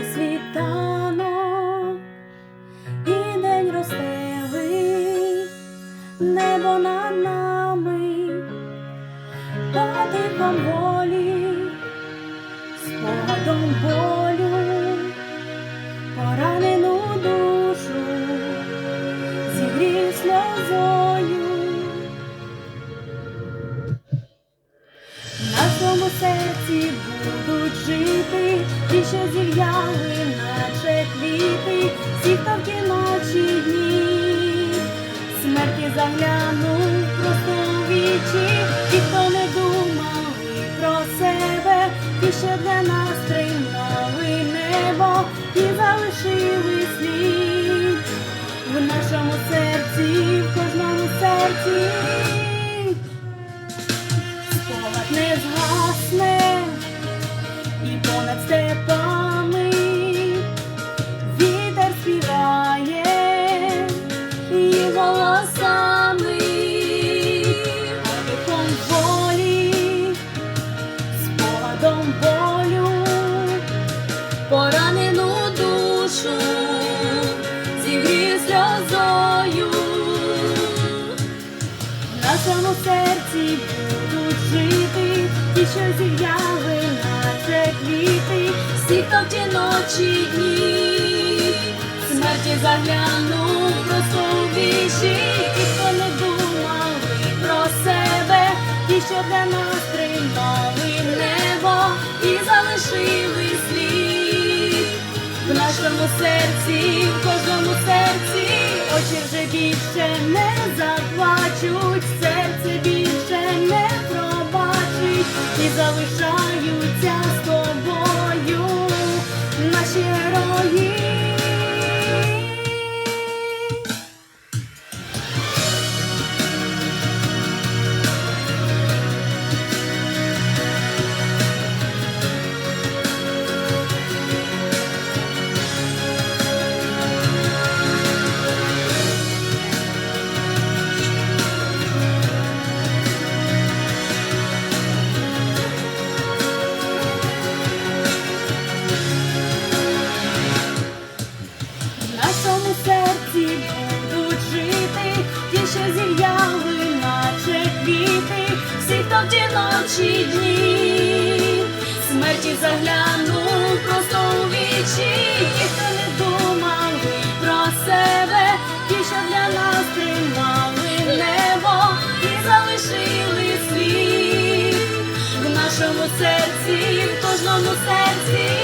і світанок, і день розстелить небо над нами, та дихом волі, спогадом болю, поранену душу, зігрів сльозою. На цьому серці будуть жити що зів'яли, наче квіти, всі, хто в ті ночі дні, смерті заглянув просто у вічі, ті, хто не думали про себе, ті, що для нас тримали небо і залишили слід. В нашому серці, в кожному серці нашому серці. Будуть жити ті, що зів'яли, наче квіти, всі, хто ночі дні, смерті заглянув просто у вічі, ті, хто не думали про себе, ті, що для нас тримали небо і залишили слід. В нашому серці, в кожному серці, очі вже більше не заплачуть, і залишаються з тобою наші жовті ночі дні, смерті заглянув просто у вічі, ніхто не думав про себе, ті, що для нас тримали небо і залишили світ. В нашому серці, в кожному серці.